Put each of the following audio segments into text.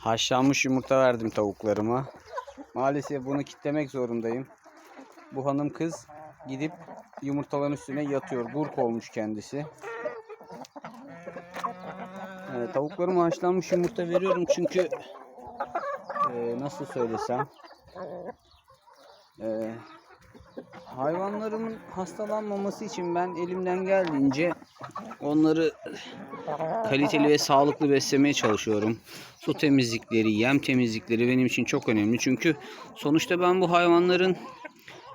Haşlanmış yumurta verdim tavuklarıma. Maalesef bunu kitlemek zorundayım. Bu hanım kız gidip yumurtaların üstüne yatıyor. Burk olmuş kendisi. Ee, tavuklarıma haşlanmış yumurta veriyorum çünkü e, nasıl söylesem e, hayvanlarımın hastalanmaması için ben elimden geldiğince onları kaliteli ve sağlıklı beslemeye çalışıyorum. Su temizlikleri, yem temizlikleri benim için çok önemli. Çünkü sonuçta ben bu hayvanların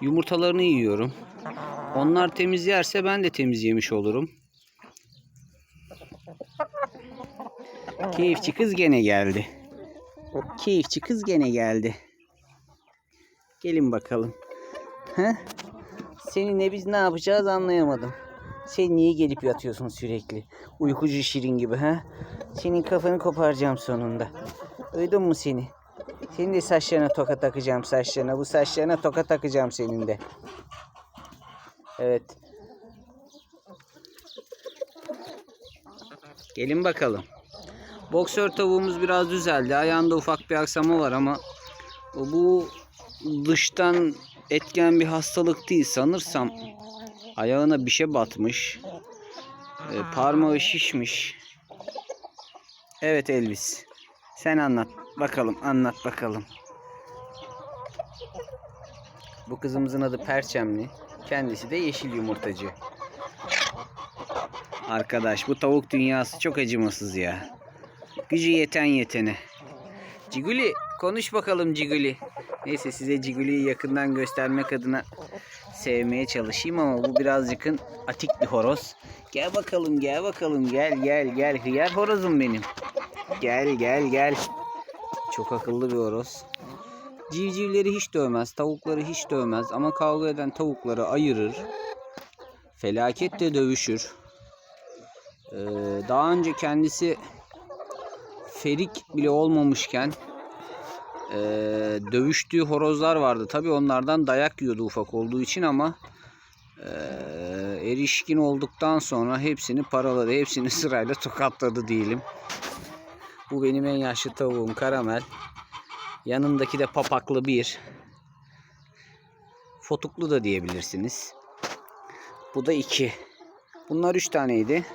yumurtalarını yiyorum. Onlar temiz yerse ben de temiz yemiş olurum. Keyifçi kız gene geldi. Keyifçi kız gene geldi. Gelin bakalım. He? Seninle biz ne yapacağız anlayamadım. Sen niye gelip yatıyorsun sürekli? Uykucu şirin gibi ha? Senin kafanı koparacağım sonunda. Duydun mu seni? Senin de saçlarına toka takacağım saçlarına. Bu saçlarına toka takacağım senin de. Evet. Gelin bakalım. Boksör tavuğumuz biraz düzeldi. Ayağında ufak bir aksama var ama bu dıştan etken bir hastalık değil sanırsam. Ayağına bir şey batmış. Ee, parmağı şişmiş. Evet Elvis. Sen anlat bakalım anlat bakalım. Bu kızımızın adı Perçemli. Kendisi de yeşil yumurtacı. Arkadaş bu tavuk dünyası çok acımasız ya. Gücü yeten yetene. Ciguli konuş bakalım Ciguli. Neyse size Ciguli'yi yakından göstermek adına sevmeye çalışayım ama bu birazcıkın atik bir horoz. Gel bakalım gel bakalım gel gel gel hıyar horozum benim. Gel gel gel. Çok akıllı bir horoz. Civcivleri hiç dövmez, tavukları hiç dövmez ama kavga eden tavukları ayırır. Felaketle dövüşür. Ee, daha önce kendisi ferik bile olmamışken ee, dövüştüğü horozlar vardı. Tabi onlardan dayak yiyordu ufak olduğu için ama ee, erişkin olduktan sonra hepsini paraladı. Hepsini sırayla tokatladı diyelim. Bu benim en yaşlı tavuğum karamel. Yanındaki de papaklı bir. Fotuklu da diyebilirsiniz. Bu da iki. Bunlar üç taneydi.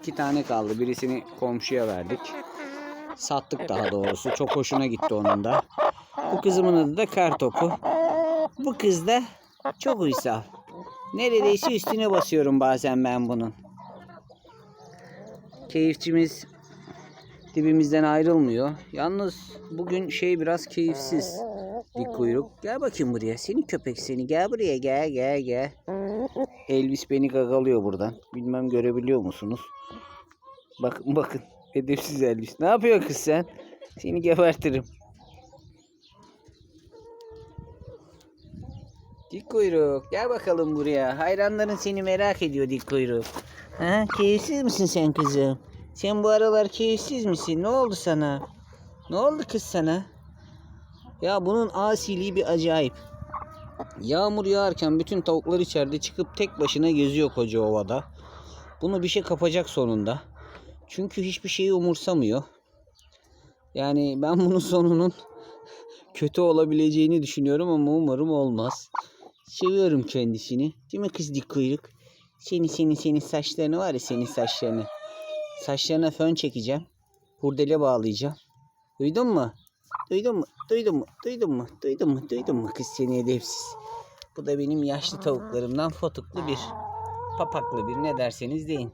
İki tane kaldı. Birisini komşuya verdik. Sattık daha doğrusu. Çok hoşuna gitti onun da. Bu kızımın adı da Kartopu. Bu kız da çok uysal. Neredeyse üstüne basıyorum bazen ben bunun. Keyifçimiz dibimizden ayrılmıyor. Yalnız bugün şey biraz keyifsiz. Dik kuyruk. Gel bakayım buraya. Seni köpek seni. Gel buraya gel gel gel. Elvis beni gagalıyor buradan. Bilmem görebiliyor musunuz? Bakın bakın. Edepsiz Elvis. Ne yapıyor kız sen? Seni gebertirim. Dik kuyruk. Gel bakalım buraya. Hayranların seni merak ediyor dik kuyruk. Ha, keyifsiz misin sen kızım? Sen bu aralar keyifsiz misin? Ne oldu sana? Ne oldu kız sana? Ya bunun asiliği bir acayip. Yağmur yağarken bütün tavuklar içeride çıkıp tek başına geziyor koca ovada. Bunu bir şey kapacak sonunda. Çünkü hiçbir şeyi umursamıyor. Yani ben bunun sonunun kötü olabileceğini düşünüyorum ama umarım olmaz. Seviyorum kendisini. Değil mi kız dik kuyruk? Seni seni senin saçlarını var ya senin saçlarını. Saçlarına fön çekeceğim. Hurdele bağlayacağım. Duydun mu? Duydun mu? Duydun mu? Duydun mu? Duydun mu? Duydun mu? Kız seni edepsiz. Bu da benim yaşlı tavuklarımdan fotuklu bir. Papaklı bir ne derseniz deyin.